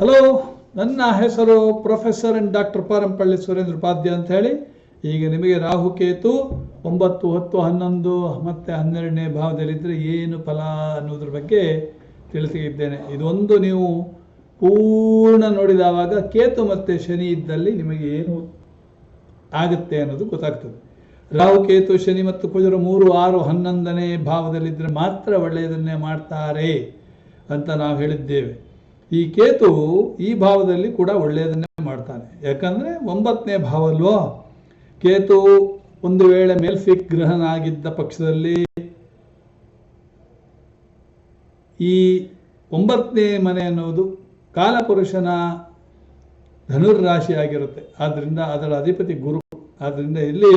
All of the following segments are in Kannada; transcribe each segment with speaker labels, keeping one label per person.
Speaker 1: ಹಲೋ ನನ್ನ ಹೆಸರು professor and doctor Parampalli Surendra Upadhya ಅಂತ ಹೇಳಿ. ಈಗ ನಿಮಗೆ ರಾಹು ಕೇತು ಒಂಬತ್ತು ಹತ್ತು ಹನ್ನೊಂದು ಮತ್ತು ಹನ್ನೆರಡನೇ ಭಾವದಲ್ಲಿದ್ದರೆ ಏನು ಫಲ ಅನ್ನೋದ್ರ ಬಗ್ಗೆ ತಿಳಿಸಿದ್ದೇನೆ. ಇದೊಂದು ನೀವು ಪೂರ್ಣ ನೋಡಿದವಾಗ ಕೇತು ಮತ್ತು ಶನಿ ಇದ್ದಲ್ಲಿ ನಿಮಗೆ ಏನು ಆಗುತ್ತೆ ಅನ್ನೋದು ಗೊತ್ತಾಗ್ತದೆ. ರಾಹು ಕೇತು ಶನಿ ಮತ್ತು ಕುಜರು ಮೂರು, ಆರು, ಹನ್ನೊಂದನೇ ಭಾವದಲ್ಲಿದ್ದರೆ ಮಾತ್ರ ಒಳ್ಳೆಯದನ್ನೇ ಮಾಡ್ತಾರೆ ಅಂತ ನಾವು ಹೇಳಿದ್ದೇವೆ. ಈ ಕೇತು ಈ ಭಾವದಲ್ಲಿ ಕೂಡ ಒಳ್ಳೆಯದನ್ನೇ ಮಾಡ್ತಾನೆ. ಯಾಕಂದರೆ ಒಂಬತ್ತನೇ ಭಾವ ಅಲ್ವೋ? ಕೇತು ಒಂದು ವೇಳೆ ಮೇಲ್ಫಿಕ್ ಗ್ರಹನಾಗಿದ್ದ ಪಕ್ಷದಲ್ಲಿ ಈ ಒಂಬತ್ತನೇ ಮನೆ ಅನ್ನೋದು ಕಾಲಪುರುಷನ ಧನುರ್ರಾಶಿ ಆಗಿರುತ್ತೆ ಆದ್ದರಿಂದ ಅದರ ಅಧಿಪತಿ ಗುರು. ಆದ್ದರಿಂದ ಇಲ್ಲಿ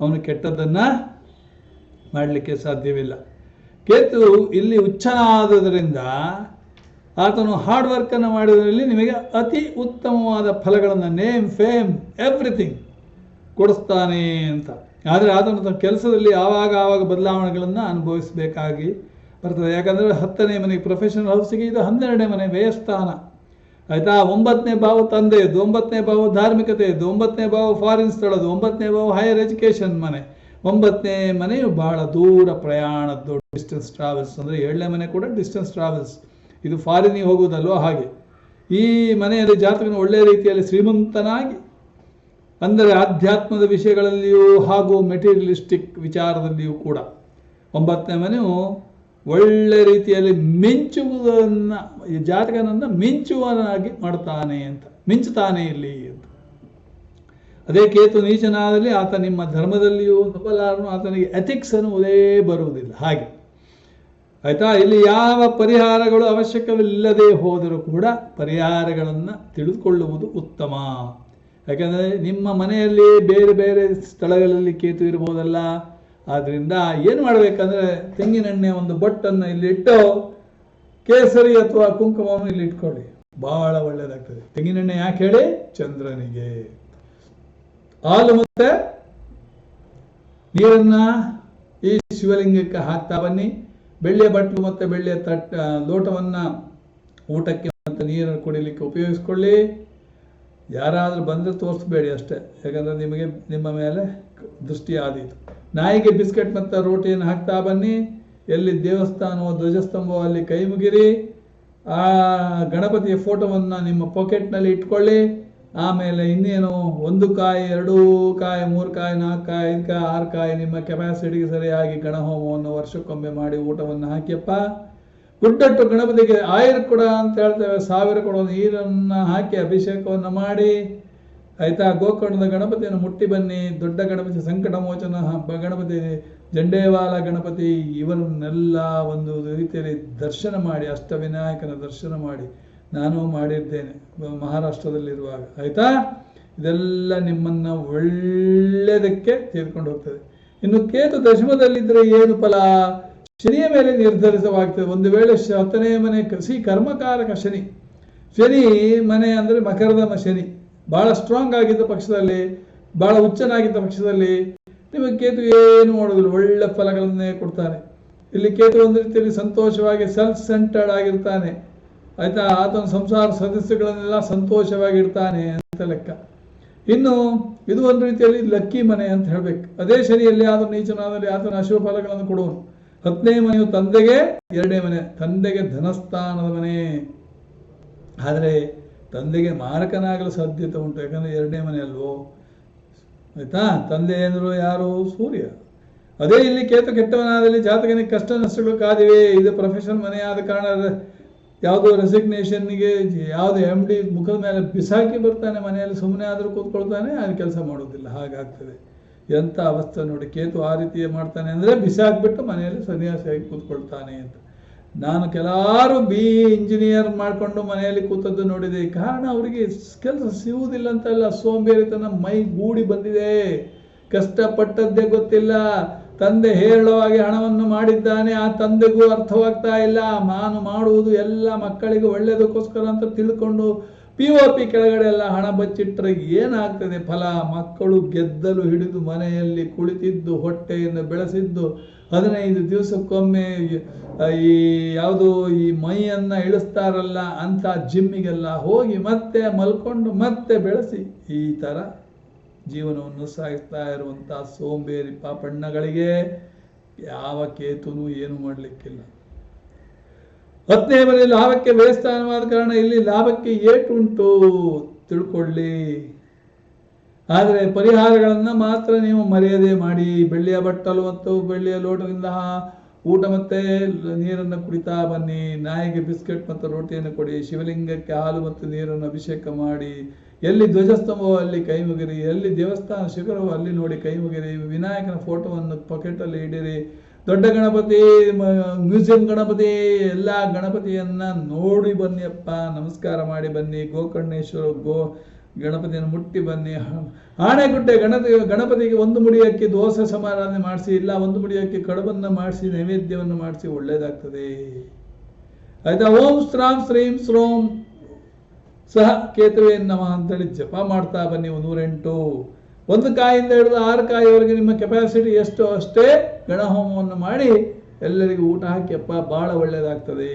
Speaker 1: ಅವನು ಕೆಟ್ಟದ್ದನ್ನು ಮಾಡಲಿಕ್ಕೆ ಸಾಧ್ಯವಿಲ್ಲ. ಕೇತು ಇಲ್ಲಿ ಉಚ್ಚನಾದುದರಿಂದ ಆತನು ಹಾರ್ಡ್ ವರ್ಕನ್ನು ಮಾಡಿದ್ರಲ್ಲಿ ನಿಮಗೆ ಅತಿ ಉತ್ತಮವಾದ ಫಲಗಳನ್ನು ನೇಮ್ ಫೇಮ್ ಎವ್ರಿಥಿಂಗ್ ಕೊಡಿಸ್ತಾನೆ ಅಂತ. ಆದರೆ ಆತನು ತನ್ನ ಕೆಲಸದಲ್ಲಿ ಆವಾಗ ಆವಾಗ ಬದಲಾವಣೆಗಳನ್ನು ಅನುಭವಿಸಬೇಕಾಗಿ ಬರ್ತದೆ. ಯಾಕಂದರೆ ಹತ್ತನೇ ಮನೆಗೆ ಪ್ರೊಫೆಷನಲ್ ಹೌಸಿಗೆ ಇದು ಹನ್ನೆರಡನೇ ಮನೆ ವ್ಯಯಸ್ಥಾನ ಆಯಿತಾ? ಒಂಬತ್ತನೇ ಭಾವ ತಂದೆಯದ್ದು ಒಂಬತ್ತನೇ ಭಾವ ಧಾರ್ಮಿಕತೆಯದ್ದು ಒಂಬತ್ತನೇ ಭಾವ ಫಾರಿನ್ ಸ್ಥಳದ್ದು ಒಂಬತ್ತನೇ ಭಾವ ಹೈಯರ್ ಎಜುಕೇಷನ್ ಮನೆ. ಒಂಬತ್ತನೇ ಮನೆಯು ಬಹಳ ದೂರ ಪ್ರಯಾಣದ್ದು ಡಿಸ್ಟೆನ್ಸ್ ಟ್ರಾವೆಲ್ಸ್ ಅಂದರೆ ಏಳನೇ ಮನೆ ಕೂಡ ಡಿಸ್ಟೆನ್ಸ್ ಟ್ರಾವೆಲ್ಸ್ ಇದು ಫಾರಿನಿಗೆ ಹೋಗುವುದಲ್ವೋ? ಹಾಗೆ. ಈ ಮನೆಯಲ್ಲಿ ಜಾತಕನ ಒಳ್ಳೆಯ ರೀತಿಯಲ್ಲಿ ಶ್ರೀಮಂತನಾಗಿ, ಅಂದರೆ ಆಧ್ಯಾತ್ಮದ ವಿಷಯಗಳಲ್ಲಿಯೂ ಹಾಗೂ ಮೆಟೀರಿಯಲಿಸ್ಟಿಕ್ ವಿಚಾರದಲ್ಲಿಯೂ ಕೂಡ ಒಂಬತ್ತನೇ ಮನೆಯು ಒಳ್ಳೆ ರೀತಿಯಲ್ಲಿ ಮಿಂಚುವುದನ್ನು ಜಾತಕನನ್ನು ಮಿಂಚುವನಾಗಿ ಮಾಡ್ತಾನೆ ಅಂತ, ಮಿಂಚುತ್ತಾನೆ ಇಲ್ಲಿ ಅಂತ. ಅದೇ ಕೇತು ನೀಚನಾದಲ್ಲಿ ಆತ ನಿಮ್ಮ ಧರ್ಮದಲ್ಲಿಯೂ ಸಫಲಾರನು ಆತನಿಗೆ ಎಥಿಕ್ಸ್ ಅನ್ನುವುದೇ ಬರುವುದಿಲ್ಲ. ಹಾಗೆ. ಆಯಿತಾ? ಇಲ್ಲಿ ಯಾವ ಪರಿಹಾರಗಳು ಅವಶ್ಯಕವಿಲ್ಲದೆ ಹೋದರೂ ಕೂಡ ಪರಿಹಾರಗಳನ್ನು ತಿಳಿದುಕೊಳ್ಳುವುದು ಉತ್ತಮ. ಯಾಕಂದ್ರೆ ನಿಮ್ಮ ಮನೆಯಲ್ಲಿ ಬೇರೆ ಬೇರೆ ಸ್ಥಳಗಳಲ್ಲಿ ಕೇತು ಇರ್ಬೋದಲ್ಲ. ಆದ್ದರಿಂದ ಏನು ಮಾಡಬೇಕಂದ್ರೆ ತೆಂಗಿನೆಣ್ಣೆ ಒಂದು ಬೊಟ್ಟನ್ನು ಇಲ್ಲಿ ಇಟ್ಟು ಕೇಸರಿ ಅಥವಾ ಕುಂಕುಮವನ್ನು ಇಲ್ಲಿ ಇಟ್ಕೊಳ್ಳಿ. ಬಹಳ ಒಳ್ಳೆಯದಾಗ್ತದೆ ತೆಂಗಿನೆಣ್ಣೆ ಯಾಕೆ ಹೇಳಿ? ಚಂದ್ರನಿಗೆ. ಹಾಲು ಮತ್ತೆ ನೀರನ್ನ ಈ ಶಿವಲಿಂಗಕ್ಕೆ ಹಾಕ್ತಾ ಬನ್ನಿ. ಬೆಳ್ಳಿಯ ಬಟ್ಲು ಮತ್ತು ಬೆಳ್ಳಿಯ ತಟ್ಟ ಲೋಟವನ್ನು ಊಟಕ್ಕೆ ಮತ್ತು ನೀರನ್ನು ಕುಡಿಲಿಕ್ಕೆ ಉಪಯೋಗಿಸ್ಕೊಳ್ಳಿ. ಯಾರಾದರೂ ಬಂದರೆ ತೋರಿಸ್ಬೇಡಿ ಅಷ್ಟೇ. ಯಾಕಂದರೆ ನಿಮಗೆ, ನಿಮ್ಮ ಮೇಲೆ ದೃಷ್ಟಿ ಆದೀತು. ನಾಯಿಗೆ ಬಿಸ್ಕೆಟ್ ಮತ್ತು ರೋಟಿಯನ್ನು ಹಾಕ್ತಾ ಬನ್ನಿ. ಎಲ್ಲಿ ದೇವಸ್ಥಾನವೋ, ಧ್ವಜಸ್ತಂಭವೋ, ಅಲ್ಲಿ ಕೈ ಮುಗಿರಿ. ಆ ಗಣಪತಿಯ ಫೋಟೋವನ್ನು ನಿಮ್ಮ ಪಾಕೆಟ್ನಲ್ಲಿ ಇಟ್ಕೊಳ್ಳಿ. ಆಮೇಲೆ ಇನ್ನೇನು ಒಂದು ಕಾಯಿ, ಎರಡು ಕಾಯಿ, ಮೂರು ಕಾಯಿ, ನಾಲ್ಕು ಕಾಯಿ, ಐದು ಕಾಯಿ, ಆರು ಕಾಯಿ ನಿಮ್ಮ ಕೆಪಾಸಿಟಿಗೆ ಸರಿಯಾಗಿ ಗಣಹೋಮವನ್ನು ವರ್ಷಕ್ಕೊಮ್ಮೆ ಮಾಡಿ ಊಟವನ್ನು ಹಾಕಿಯಪ್ಪ. ಗುಡ್ಡಟ್ಟು ಗಣಪತಿಗೆ ಆಯುರ್ ಕೂಡ ಅಂತ ಹೇಳ್ತೇವೆ, ಸಾವಿರ ಕೂಡ ನೀರನ್ನು ಹಾಕಿ ಅಭಿಷೇಕವನ್ನು ಮಾಡಿ. ಆಯ್ತಾ? ಗೋಕರ್ಣದ ಗಣಪತಿಯನ್ನು ಮುಟ್ಟಿ ಬನ್ನಿ. ದೊಡ್ಡ ಗಣಪತಿ ಸಂಕಟ ಮೋಚನ ಗಣಪತಿ, ಜಂಡೇವಾಲ ಗಣಪತಿ, ಇವರನ್ನೆಲ್ಲ ಒಂದು ರೀತಿಯಲ್ಲಿ ದರ್ಶನ ಮಾಡಿ, ಅಷ್ಟವಿನಾಯಕನ ದರ್ಶನ ಮಾಡಿ. ನಾನು ಮಾಡಿದ್ದೇನೆ. ಮಹಾರಾಷ್ಟ್ರದಲ್ಲಿರುವಾಗ. ಆಯ್ತಾ? ಇದೆಲ್ಲ ನಿಮ್ಮನ್ನು ಒಳ್ಳೆಯದಕ್ಕೆ ತೆಗೆದುಕೊಂಡು ಹೋಗ್ತದೆ. ಇನ್ನು ಕೇತು ದಶಮದಲ್ಲಿದ್ದರೆ ಏನು ಫಲ? ಶನಿಯ ಮೇಲೆ ನಿರ್ಧರಿತವಾಗ್ತದೆ. ಒಂದು ವೇಳೆ ಹತ್ತನೇ ಮನೆ ಕೃಷಿ ಕರ್ಮಕಾರಕ ಶನಿ. ಶನಿ ಮನೆ ಅಂದರೆ ಮಕರದಮ ಶನಿ. ಭಾಳ ಸ್ಟ್ರಾಂಗ್ ಆಗಿದ್ದ ಪಕ್ಷದಲ್ಲಿ ಭಾಳ ಹುಚ್ಚನಾಗಿದ್ದ ಪಕ್ಷದಲ್ಲಿ ನಿಮಗೆ ಕೇತು ಏನು ಮಾಡೋದಿಲ್ಲ. ಒಳ್ಳೆ ಫಲಗಳನ್ನೇ ಕೊಡ್ತಾನೆ. ಇಲ್ಲಿ ಕೇತು ಒಂದು ರೀತಿಯಲ್ಲಿ ಸಂತೋಷವಾಗಿ ಸೆಲ್ಫ್ ಸೆಂಟರ್ಡ್ ಆಗಿರ್ತಾನೆ. ಆಯ್ತಾ, ಆತನ ಸಂಸಾರ ಸದಸ್ಯಗಳನ್ನೆಲ್ಲ ಸಂತೋಷವಾಗಿರ್ತಾನೆ ಅಂತ ಲೆಕ್ಕ. ಇನ್ನು ಇದು ಒಂದು ರೀತಿಯಲ್ಲಿ ಲಕ್ಕಿ ಮನೆ ಅಂತ ಹೇಳಬೇಕು. ಅದೇ ಶನಿಯಲ್ಲಿ ಆತನ ನೀಚನಾದಲ್ಲಿ ಆತನ ಅಶುಭ ಫಲಗಳನ್ನು ಕೊಡುವನು. ಹತ್ತನೇ ಮನೆಯು ತಂದೆಗೆ, ಎರಡನೇ ಮನೆ ತಂದೆಗೆ ಧನಸ್ಥಾನದ ಮನೆ. ಆದರೆ ತಂದೆಗೆ ಮಾರಕನಾಗಲು ಸಾಧ್ಯತೆ ಉಂಟು, ಯಾಕಂದರೆ ಎರಡನೇ ಮನೆ ಅಲ್ವೋ? ಆಯ್ತಾ, ತಂದೆ ಯಾರು? ಸೂರ್ಯ. ಅದೇ ಇಲ್ಲಿ ಕೇತು ಕೆಟ್ಟವನಾದಲ್ಲಿ ಜಾತಕನಿಗೆ ಕಷ್ಟ ನಷ್ಟಗಳು ಕಾದಿವೆ. ಇದು ಪ್ರೊಫೆಷನ್ ಮನೆ ಆದ ಕಾರಣ ಯಾವುದೋ ರೆಸಿಗ್ನೇಷನ್ಗೆ ಯಾವುದೋ ಎಂ ಡಿ ಮುಖದ ಮೇಲೆ ಬಿಸಾಕಿ ಬರ್ತಾನೆ ಮನೆಯಲ್ಲಿ ಸುಮ್ಮನೆ ಆದರೂ ಕೂತ್ಕೊಳ್ತಾನೆ ಅದು ಕೆಲಸ ಮಾಡೋದಿಲ್ಲ, ಹಾಗಾಗ್ತದೆ. ಎಂಥ ಅವಸ್ಥೆ ನೋಡಿ, ಕೇತು ಆ ರೀತಿ ಮಾಡ್ತಾನೆ ಅಂದರೆ ಬಿಸಾಕ್ಬಿಟ್ಟು ಮನೆಯಲ್ಲಿ ಸನ್ಯಾಸಿಯಾಗಿ ಕೂತ್ಕೊಳ್ತಾನೆ ಅಂತ. ನಾನು ಕೆಲವಾರು ಬಿ ಇಂಜಿನಿಯರ್ ಮಾಡಿಕೊಂಡು ಮನೆಯಲ್ಲಿ ಕೂತದ್ದು ನೋಡಿದೆ ಕಾರಣ ಅವರಿಗೆ ಕೆಲಸ ಸಿಗುವುದಿಲ್ಲ ಅಂತಲ್ಲ ಸೋಂಬೇರಿತನ ಮೈ ಗೂಡಿ ಬಂದಿದೆ. ಕಷ್ಟಪಟ್ಟದ್ದೇ ಗೊತ್ತಿಲ್ಲ. ತಂದೆ ಹೇರಳವಾಗಿ ಹಣವನ್ನು ಮಾಡಿದ್ದಾನೆ, ಆ ತಂದೆಗೂ ಅರ್ಥವಾಗ್ತಾ ಇಲ್ಲ. ನಾನು ಮಾಡುವುದು ಎಲ್ಲ ಮಕ್ಕಳಿಗೆ ಒಳ್ಳೆಯದಕ್ಕೋಸ್ಕರ ಅಂತ ತಿಳ್ಕೊಂಡು ಪಿ ಒ ಪಿ ಕೆಳಗಡೆ ಎಲ್ಲ ಹಣ ಬಚ್ಚಿಟ್ರೆ ಏನಾಗ್ತದೆ ಫಲ? ಮಕ್ಕಳು ಗೆದ್ದಲು ಹಿಡಿದು ಮನೆಯಲ್ಲಿ ಕುಳಿತಿದ್ದು ಹೊಟ್ಟೆಯನ್ನು ಬೆಳೆಸಿದ್ದು ಹದಿನೈದು ದಿವಸಕ್ಕೊಮ್ಮೆ ಈ ಯಾವುದು ಈ ಮೈಯನ್ನು ಇಳಿಸ್ತಾರಲ್ಲ ಅಂತ ಜಿಮ್ಮಿಗೆಲ್ಲ ಹೋಗಿ ಮತ್ತೆ ಮಲ್ಕೊಂಡು ಮತ್ತೆ ಬೆಳೆಸಿ. ಈ ಥರ ಜೀವನವನ್ನು ಸಾಗಿಸ್ತಾ ಇರುವಂತಹ ಸೋಂಬೇರಿ ಪಾಪಣ್ಣಗಳಿಗೆ ಯಾವ ಕೇತುನೂ ಏನು ಮಾಡಲಿಕ್ಕಿಲ್ಲ. ಹತ್ತನೇ ಮನೆ ಲಾಭಕ್ಕೆ ವ್ಯಯಸ್ಥಾನವಾದ ಕಾರಣ ಇಲ್ಲಿ ಲಾಭಕ್ಕೆ ಏಟುಂಟು. ತಿಳ್ಕೊಳ್ಳಿ. ಆದರೆ ಪರಿಹಾರಗಳನ್ನು ಮಾತ್ರ ನೀವು ಮರೆಯದೆ ಮಾಡಿ, ಬೆಳ್ಳಿಯ ಬಟ್ಟಲು ಮತ್ತು ಬೆಳ್ಳಿಯ ಲೋಟದಿಂದ ಊಟ ಮತ್ತೆ ನೀರನ್ನು ಕುಡಿತಾ ಬನ್ನಿ. ನಾಯಿಗೆ ಬಿಸ್ಕೆಟ್ ಮತ್ತು ರೋಟಿಯನ್ನು ಕೊಡಿ. ಶಿವಲಿಂಗಕ್ಕೆ ಹಾಲು ಮತ್ತು ನೀರನ್ನು ಅಭಿಷೇಕ ಮಾಡಿ. ಎಲ್ಲಿ ಧ್ವಜಸ್ತಂಭವೋ ಅಲ್ಲಿ ಕೈ ಮುಗಿರಿ. ಎಲ್ಲಿ ದೇವಸ್ಥಾನ ಶಿಖರವೋ ಅಲ್ಲಿ ನೋಡಿ ಕೈ ಮುಗಿರಿ. ವಿನಾಯಕನ ಫೋಟೋವನ್ನು ಪಾಕೆಟಲ್ಲಿ ಇಡಿರಿ. ದೊಡ್ಡ ಗಣಪತಿ ಮ್ಯೂಸಿಯಂ ಗಣಪತಿ, ಎಲ್ಲ ಗಣಪತಿಯನ್ನ ನೋಡಿ ಬನ್ನಿಯಪ್ಪ. ನಮಸ್ಕಾರ ಮಾಡಿ ಬನ್ನಿ. ಗೋಕರ್ಣೇಶ್ವರ ಗೋ ಗಣಪತಿಯನ್ನು ಮುಟ್ಟಿ ಬನ್ನಿ. ಆಣೆಗುಡ್ಡೆ ಗಣಪತಿ ಗಣಪತಿಗೆ ಒಂದು ಮುಡಿಯಕ್ಕೆ ದೋಸೆ ಸಮಾರಾಧನೆ ಮಾಡಿಸಿ, ಇಲ್ಲ ಒಂದು ಮುಡಿಯಕ್ಕೆ ಕಡುಬನ್ನ ಮಾಡಿಸಿ, ನೈವೇದ್ಯವನ್ನು ಮಾಡಿಸಿ ಒಳ್ಳೆಯದಾಗ್ತದೆ ಆಯ್ತಾ? ಓಂ ಶ್ರಾಂ ಶ್ರೀಂ ಸ್ರೋಂ. ಸಹ ಕೇತುವೆ ನಮಃ ಅಂತೇಳಿ ಜಪ ಮಾಡ್ತಾ ಬನ್ನಿ ನೂರೆಂಟು. ಒಂದು ಕಾಯಿಂದ ಹಿಡಿದು ಆರು ಕಾಯಿವರೆಗೆ ನಿಮ್ಮ ಕೆಪಾಸಿಟಿ ಎಷ್ಟು ಅಷ್ಟೇ ಗಣಹೋಮವನ್ನು ಮಾಡಿ ಎಲ್ಲರಿಗೂ ಊಟ ಹಾಕಿಯಪ್ಪ ಭಾಳ ಬಹಳ ಒಳ್ಳೆಯದಾಗ್ತದೆ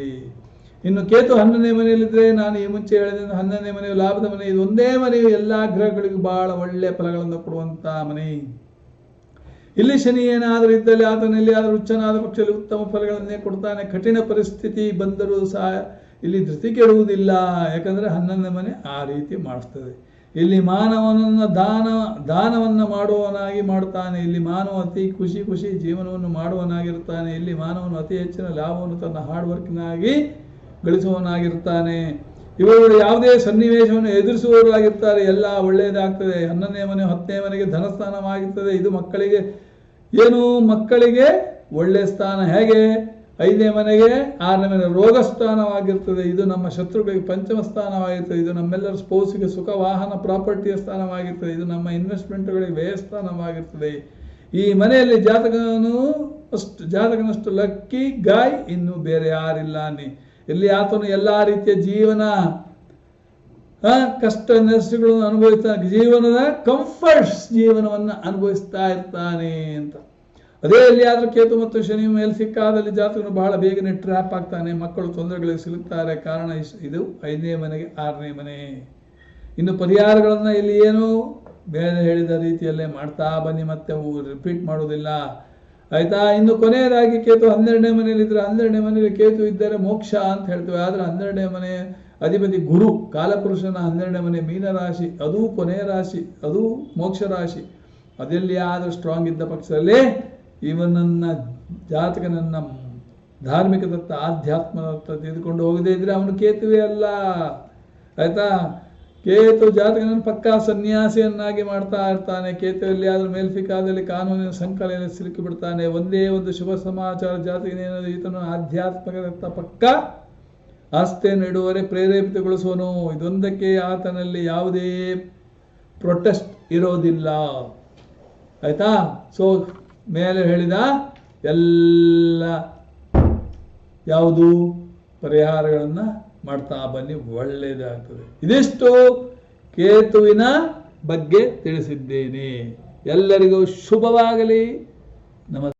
Speaker 1: ಇನ್ನು ಕೇತು ಹನ್ನೊಂದನೇ ಮನೆಯಲ್ಲಿದ್ದರೆ ನಾನು ಈ ಮುಂಚೆ ಹೇಳಿದ ಹನ್ನೊಂದನೇ ಮನೆಯು ಲಾಭದ ಮನೆ. ಇದು ಒಂದೇ ಮನೆಯು ಎಲ್ಲ ಗ್ರಹಗಳಿಗೂ ಬಹಳ ಒಳ್ಳೆಯ ಫಲಗಳನ್ನು ಕೊಡುವಂಥ ಮನೆ. ಇಲ್ಲಿ ಶನಿ ಏನಾದರೂ ಇದ್ದಲ್ಲಿ ಆತನಲ್ಲಿ ಆದರೂ ಉಚ್ಚನಾದ ಪಕ್ಷದಲ್ಲಿ ಉತ್ತಮ ಫಲಗಳನ್ನೇ ಕೊಡ್ತಾನೆ. ಕಠಿಣ ಪರಿಸ್ಥಿತಿ ಬಂದರೂ ಸಹ ಇಲ್ಲಿ ಧೃತಿ ಕೆಡುವುದಿಲ್ಲ. ಯಾಕಂದರೆ ಹನ್ನೊಂದನೇ ಮನೆ ಆ ರೀತಿ ಮಾಡಿಸ್ತದೆ. ಇಲ್ಲಿ ಮಾನವನನ್ನು ದಾನ, ದಾನವನ್ನು ಮಾಡುವವನಾಗಿ ಮಾಡುತ್ತಾನೆ. ಇಲ್ಲಿ ಮಾನವ ಅತಿ ಖುಷಿ ಖುಷಿ ಜೀವನವನ್ನು ಮಾಡುವನಾಗಿರುತ್ತಾನೆ ಇಲ್ಲಿ ಮಾನವನು ಅತಿ ಹೆಚ್ಚಿನ ಲಾಭವನ್ನು ತನ್ನ ಹಾರ್ಡ್ ವರ್ಕಿನಾಗಿ ಗಳಿಸುವವನಾಗಿರುತ್ತಾನೆ. ಇವರು ಯಾವುದೇ ಸನ್ನಿವೇಶವನ್ನು ಎದುರಿಸುವವರಾಗಿರ್ತಾರೆ ಎಲ್ಲ ಒಳ್ಳೆಯದಾಗ್ತದೆ. ಹನ್ನೊಂದನೇ ಮನೆ, ಹತ್ತನೇ ಮನೆಗೆ ಧನಸ್ಥಾನವಾಗಿರ್ತದೆ ಇದು ಮಕ್ಕಳಿಗೆ, ಏನು ಮಕ್ಕಳಿಗೆ ಒಳ್ಳೆಯ ಸ್ಥಾನ. ಹೇಗೆ? ಐದನೇ ಮನೆಗೆ ಆರನೇ ಮನೆ ರೋಗ ಸ್ಥಾನವಾಗಿರ್ತದೆ ಇದು ನಮ್ಮ ಶತ್ರುಗಳಿಗೆ ಪಂಚಮ ಸ್ಥಾನವಾಗಿರ್ತದೆ ಇದು ನಮ್ಮೆಲ್ಲರ ಸ್ಪೋರ್ಟ್ಸ್ಗೆ ಸುಖ, ವಾಹನ, ಪ್ರಾಪರ್ಟಿಯ ಸ್ಥಾನವಾಗಿರ್ತದೆ ಇದು ನಮ್ಮ ಇನ್ವೆಸ್ಟ್ಮೆಂಟ್ಗಳಿಗೆ ವ್ಯಯ ಸ್ಥಾನವಾಗಿರ್ತದೆ ಈ ಮನೆಯಲ್ಲಿ ಜಾತಕನು ಅಷ್ಟು, ಜಾತಕನಷ್ಟು ಲಕ್ಕಿ, ಗಾಯ್ ಇನ್ನು ಬೇರೆ ಯಾರಿಲ್ಲ ನೀ ಇಲ್ಲಿ ಆತನು ಎಲ್ಲ ರೀತಿಯ ಜೀವನ ಕಷ್ಟ ನಷ್ಟಗಳನ್ನು ಅನುಭವಿಸ್ತಾನೆ ಜೀವನದ ಕಂಫರ್ಟ್ಸ್ ಜೀವನವನ್ನು ಅನುಭವಿಸ್ತಾ ಇರ್ತಾನೆ ಅಂತ. ಅದೇ ಎಲ್ಲಿಯಾದರೂ ಕೇತು ಮತ್ತು ಶನಿ ಮೇಲೆ ಸಿಕ್ಕಾದಲ್ಲಿ ಜಾತಕನು ಬಹಳ ಬೇಗನೆ ಟ್ರ್ಯಾಪ್ ಆಗ್ತಾನೆ, ಮಕ್ಕಳು ತೊಂದರೆಗಳಿಗೆ ಸಿಗುತ್ತಾರೆ ಕಾರಣ ಇದು ಐದನೇ ಮನೆಗೆ ಆರನೇ ಮನೆ. ಇನ್ನು ಪರಿಹಾರಗಳನ್ನು ಇಲ್ಲಿ ಏನು ಬೇರೆ ಹೇಳಿದ ರೀತಿಯಲ್ಲೇ ಮಾಡ್ತಾ ಬನ್ನಿ ಮತ್ತೆ ರಿಪೀಟ್ ಮಾಡೋದಿಲ್ಲ ಆಯ್ತಾ? ಇನ್ನು ಕೊನೆಯದಾಗಿ ಕೇತು ಹನ್ನೆರಡನೇ ಮನೆಯಲ್ಲಿದ್ದರೆ ಹನ್ನೆರಡನೇ ಮನೆಯಲ್ಲಿ ಕೇತು ಇದ್ದರೆ ಮೋಕ್ಷ ಅಂತ ಹೇಳ್ತೇವೆ. ಆದ್ರೆ ಹನ್ನೆರಡನೇ ಮನೆ ಅಧಿಪತಿ ಗುರು, ಕಾಲಪುರುಷನ ಹನ್ನೆರಡನೇ ಮನೆ ಮೀನ ರಾಶಿ ಅದು ಕೊನೆಯ ರಾಶಿ, ಅದು ಮೋಕ್ಷ ರಾಶಿ. ಅದೆಲ್ಲಿ ಆದರೂ ಸ್ಟ್ರಾಂಗ್ ಇದ್ದ ಪಕ್ಷದಲ್ಲಿ ಇವನನ್ನ ಜಾತಕನನ್ನ ಧಾರ್ಮಿಕದತ್ತ ಆಧ್ಯಾತ್ಮದತ್ತ ತೆಗೆದುಕೊಂಡು ಹೋಗದೇ ಇದ್ರೆ ಅವನು ಕೇತುವೆ ಅಲ್ಲ. ಆಯ್ತಾ? ಕೇತು ಜಾತಕನನ್ನು ಪಕ್ಕಾ ಸನ್ಯಾಸಿಯನ್ನಾಗಿ ಮಾಡ್ತಾ ಇರ್ತಾನೆ. ಕೇತುವಲ್ಲಿ ಆದ್ರೂ ಮೇಲ್ಫಿಕಾದಲ್ಲಿ ಕಾನೂನಿನ ಸಂಕಲನ ಸಿಲುಕಿ ಬಿಡ್ತಾನೆ ಒಂದೇ ಒಂದು ಶುಭ ಸಮಾಚಾರ ಜಾತಕನೇನಾದ್ರು ಈತನು ಆಧ್ಯಾತ್ಮಕ ಪಕ್ಕ ಆಸ್ತಿಯನ್ನು ಇಡುವರೆ ಪ್ರೇರೇಪಿತಗೊಳಿಸುವನು. ಇದೊಂದಕ್ಕೆ ಆತನಲ್ಲಿ ಯಾವುದೇ ಪ್ರೊಟೆಸ್ಟ್ ಇರೋದಿಲ್ಲ. ಆಯ್ತಾ? ಸೊ ಮೇಲೆ ಹೇಳಿದ ಎಲ್ಲ ಯಾವುದು ಪರಿಹಾರಗಳನ್ನು ಮಾಡ್ತಾ ಬನ್ನಿ ಒಳ್ಳೆಯದಾಗ್ತದೆ ಇದಿಷ್ಟು ಕೇತುವಿನ ಬಗ್ಗೆ ತಿಳಿಸಿದ್ದೇನೆ. ಎಲ್ಲರಿಗೂ ಶುಭವಾಗಲಿ. ನಮಸ್ತೆ.